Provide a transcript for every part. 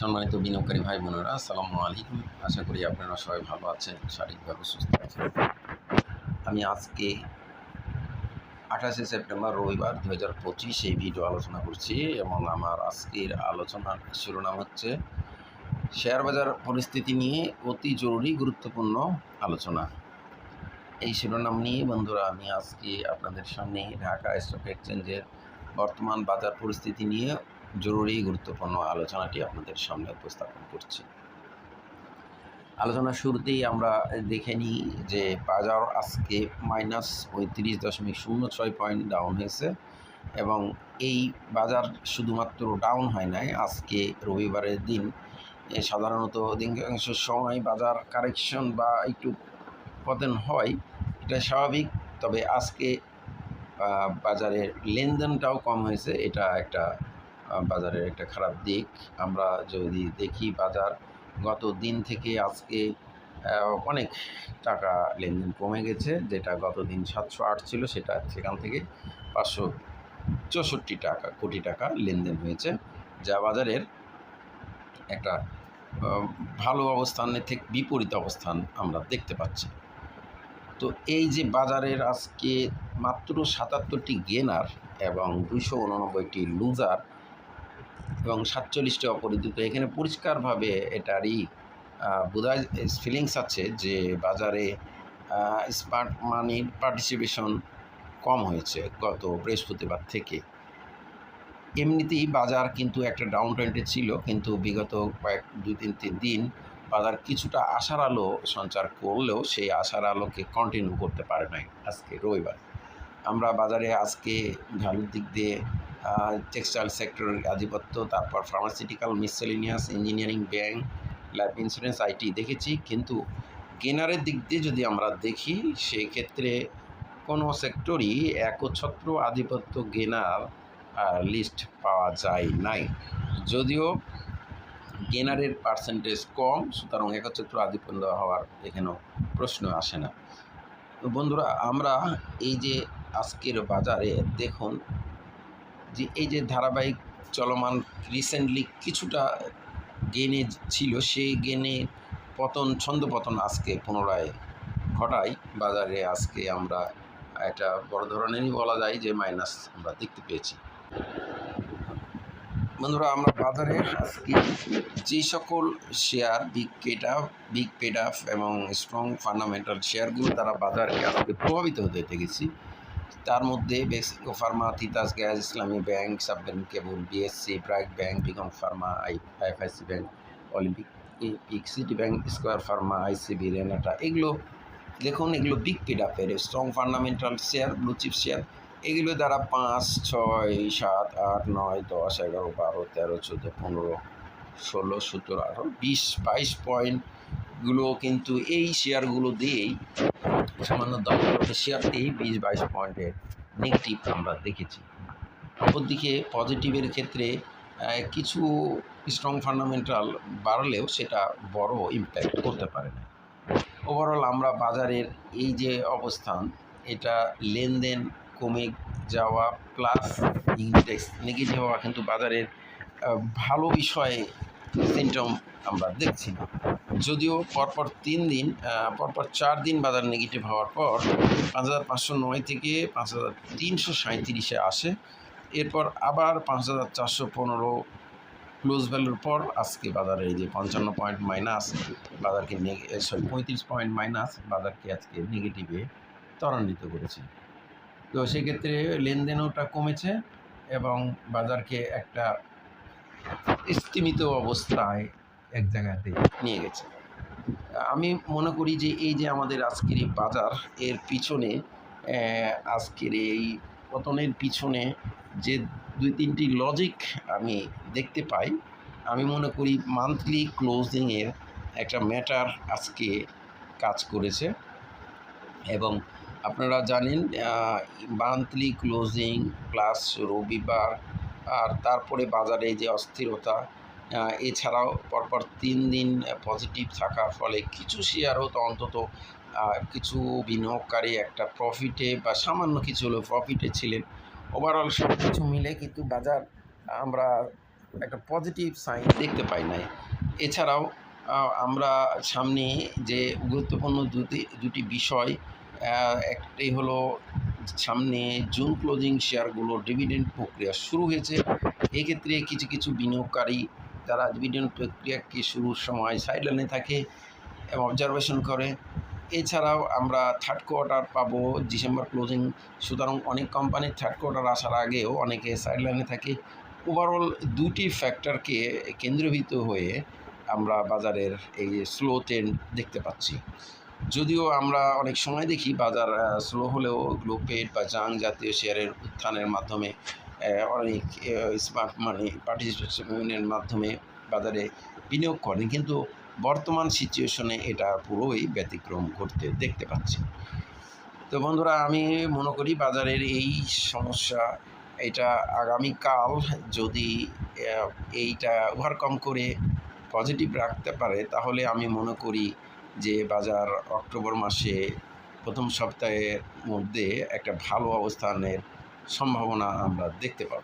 সম্মানিত বিনিয়োগকারী ভাই বোনেরা, আসসালামু আলাইকুম। আশা করি আপনারা সবাই ভালো আছেন, শারীরিকভাবে সুস্থ আছেন। আমি আজকে আঠাশে সেপ্টেম্বর রবিবার দু হাজার পঁচিশ এই ভিডিও আলোচনা করছি এবং আমার আজকের আলোচনার শিরোনাম হচ্ছে শেয়ার বাজার পরিস্থিতি নিয়ে অতি জরুরি, গুরুত্বপূর্ণ আলোচনা। এই শিরোনাম নিয়ে বন্ধুরা, আমি আজকে আপনাদের সামনে ঢাকা স্টক এক্সচেঞ্জের বর্তমান বাজার পরিস্থিতি নিয়ে জরুরি গুরুত্বপূর্ণ আলোচনাটি আপনাদের সামনে উপস্থাপন করছি। আলোচনার শুরুতেই আমরা দেখে নিই যে বাজার আজকে মাইনাস পঁয়ত্রিশ দশমিক শূন্য ছয় পয়েন্ট ডাউন হয়েছে এবং এই বাজার শুধুমাত্র ডাউন হয় নাই। আজকে রবিবারের দিন সাধারণত অধিকাংশ সময় বাজার কারেকশন বা একটু পতন হয়, এটা স্বাভাবিক। তবে আজকে বাজারের লেনদেনটাও কম হয়েছে, এটা একটা বাজারের একটা খারাপ দিক। আমরা যদি দেখি বাজার গত দিন থেকে আজকে অনেক টাকা লেনদেন কমে গেছে, যেটা গত দিন সাতশো আট ছিল, সেটা সেখান থেকে পাঁচশো চৌষট্টি টাকা, কোটি টাকা লেনদেন হয়েছে, যা বাজারের একটা ভালো অবস্থানের থেকে বিপরীত অবস্থান আমরা দেখতে পাচ্ছি। তো এই যে বাজারের আজকে মাত্র সাতাত্তরটি গেনার এবং দুশো উননব্বইটি লুজার এবং সাতচল্লিশটি অপরিচিত এখানে পরিষ্কারভাবে এটারই বোধহয় ফিলিংস আছে যে বাজারে স্মার্ট মানির পার্টিসিপেশন কম হয়েছে গত বৃহস্পতিবার থেকে। এমনিতেই বাজার কিন্তু একটা ডাউন ট্রেন্ডে ছিল, কিন্তু বিগত কয়েক, দুই তিন তিন দিন বাজার কিছুটা আশার আলো সঞ্চার করলেও সেই আশার আলোকে কন্টিনিউ করতে পারে নাই আজকে রবিবার। আমরা বাজারে আজকে ভ্যালুর দিক দিয়ে টেক্সটাইল সেক্টরের আধিপত্য, তারপর pharmaceutical miscellaneous engineering bank life insurance IT দেখেছি। কিন্তু গেনারের দিক দিয়ে যদি আমরা দেখি, সেক্ষেত্রে কোনো সেক্টরই একচ্ছত্র আধিপত্য গেনার লিস্ট পাওয়া যায় নাই। যদিও গেনারের পার্সেন্টেজ কম, সুতরাং একচ্ছত্র আধিপত্য হওয়ার এখানেও প্রশ্ন আসে না। তো বন্ধুরা, আমরা এই যে আজকের বাজারে দেখুন যে এই যে ধারাবাহিক চলমান রিসেন্টলি কিছুটা গেনে ছিল, সেই গেনে পতন, ছন্দপতন আজকে পুনরায় ঘটায়। বাজারে আজকে আমরা একটা বড় ধরনেরই বলা যায় যে মাইনাস আমরা দেখতে পেয়েছি। বন্ধুরা, আমরা বাজারে আজকে যে সকল share big paid up big paid up এবং স্ট্রং ফান্ডামেন্টাল শেয়ারগুলো তারা বাজারকে আজকে প্রভাবিত হতে দেখেছি। তার মধ্যে Beximco pharma, Titas gas, Islami bank সাববেন cable, BSC bright bank Beacon pharma, I, IFIC bank, Olympic pick City bank, Square pharma, ICB, Renata. এগুলো, দেখুন, এগুলো big paid strong fundamental share blue chip share এগুলো দ্বারা পাঁচ, ছয়, সাত, আট, নয়, দশ, এগারো, বারো, তেরো, চোদ্দ, পনেরো, ষোলো সতেরো আঠারো, বিশ, বাইশ পয়েন্টগুলো কিন্তু এই শেয়ারগুলো দিয়েই সামান্য দশ শেয়ার দিয়েই বিশ বাইশ পয়েন্টের নেগেটিভ আমরা দেখেছি। অপরদিকে পজিটিভের ক্ষেত্রে কিছু স্ট্রং ফান্ডামেন্টাল বাড়লেও সেটা বড় ইম্প্যাক্ট করতে পারে না। ওভারঅল আমরা বাজারের এই যে অবস্থান, এটা লেনদেন কমে যাওয়া প্লাস ইন্ডেক্স নেগেটিভ হওয়া কিন্তু বাজারের ভালো বিষয়ে সিমটম আমরা দেখছি না। যদিও পরপর তিন দিন পরপর চার দিন বাজার নেগেটিভ হওয়ার পর পাঁচ হাজার পাঁচশো নয় থেকে পাঁচ হাজার তিনশো সাঁত্রিশে আসে। এরপর আবার পাঁচ হাজার চারশো পনেরো ক্লোজ ভ্যালুর পর আজকে বাজারে এই যে পঞ্চান্ন পয়েন্ট মাইনাস বাজারকে সরি পঁয়ত্রিশ পয়েন্ট মাইনাস বাজারকে আজকে নেগেটিভে ত্বরান্বিত করেছে। তো সেক্ষেত্রে লেনদেনওটা কমেছে এবং বাজারকে একটা স্থিমিত অবস্থায় এক জায়গাতে নিয়ে গেছে। আমি মনে করি যে এই যে আমাদের আজকের এই বাজার, এর পিছনে আজকের এই পতনের পিছনে যে দুই তিনটি লজিক আমি দেখতে পাই, আমি মনে করি মান্থলি ক্লোজিংয়ের একটা ম্যাটার আজকে কাজ করেছে। এবং আপনারা জানেন মান্থলি ক্লোজিং প্লাস রবিবার, আর তারপরে বাজারে যে অস্থিরতা এছাড়াও পরপর তিন দিন পজিটিভ থাকার ফলে কিছু শেয়ারও তো অন্তত কিছু বিনিয়োগকারী একটা প্রফিটে বা সামান্য কিছু হলেও প্রফিটে ছিলেন। ওভারঅল সব কিছু মিলে কিন্তু বাজার, আমরা একটা পজিটিভ সাইন দেখতে পাই নাই। এছাড়াও আমরা সামনে যে গুরুত্বপূর্ণ দুটি দুটি বিষয় একটি হলো সামনে জুন ক্লোজিং শেয়ারগুলোর ডিভিডেন্ড প্রক্রিয়া শুরু হয়েছে। এক্ষেত্রে কিছু কিছু বিনিয়োগকারী তারা ডিভিডেন্ড প্রক্রিয়াকে শুরুর সময় সাইডলাইনে থাকে এবং অবজারভেশন করে। এছাড়াও আমরা থার্ড কোয়ার্টার পাবো ডিসেম্বর ক্লোজিং সুতরাং অনেক কোম্পানির থার্ড কোয়ার্টার আসার আগেও অনেকে সাইডলাইনে থাকে। ওভারঅল দুটি ফ্যাক্টরকে কেন্দ্রীভূত হয়ে আমরা বাজারের এই স্লো ট্রেন্ড দেখতে পাচ্ছি। যদিও আমরা অনেক সময় দেখি বাজার স্লো হলেও গ্লোপেড বা জাং জাতীয় শেয়ারের উত্থানের মাধ্যমে অনেক স্মার্ট মানি পার্টিসিপেশনের মাধ্যমে বাজারে বিনিয়োগ করেন। কিন্তু বর্তমান সিচুয়েশনে এটা পুরোই ব্যতিক্রম ঘটতে দেখতে পাচ্ছি। তো বন্ধুরা, আমি মনে করি বাজারের এই সমস্যা, এটা আগামীকাল যদি এইটা ওভারকাম করে পজিটিভ রাখতে পারে, তাহলে আমি মনে করি যে বাজার অক্টোবর মাসে প্রথম সপ্তাহের মধ্যে একটা ভালো অবস্থানের সম্ভাবনা আমরা দেখতে পাব।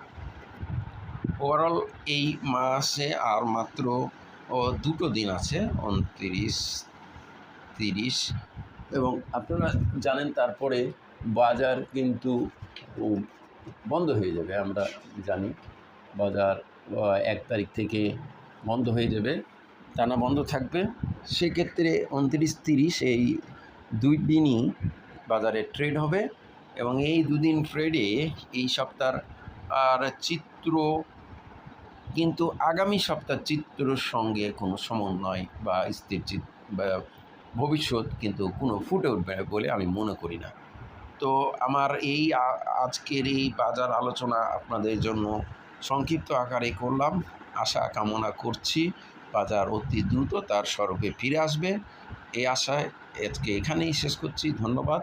ওভারঅল এই মাসে আর মাত্র দুটো দিন আছে, উনত্রিশ, তিরিশ এবং আপনারা জানেন তারপরে বাজার কিন্তু বন্ধ হয়ে যাবে, আমরা জানি। বাজার এক তারিখ থেকে বন্ধ হয়ে যাবে, টানা বন্ধ থাকবে। সেক্ষেত্রে উনত্রিশ, তিরিশ এই দুই দিনই বাজারে ট্রেড হবে। এবং এই দুদিন ট্রেডে এই সপ্তাহ আর চিত্র কিন্তু আগামী সপ্তাহ চিত্রর সঙ্গে কোনো সমন্বয় বা স্থির চিত, বা ভবিষ্যৎ কিন্তু কোনো ফুটে উঠবে বলে আমি মনে করি না। তো আমার এই আজকের এই বাজার আলোচনা আপনাদের জন্য সংক্ষিপ্ত আকারে করলাম। আশা কামনা করছি বাজার অতি দ্রুত তার স্বরূপে ফিরে আসবে। এই আশায় আজকে এখানেই শেষ করছি। ধন্যবাদ।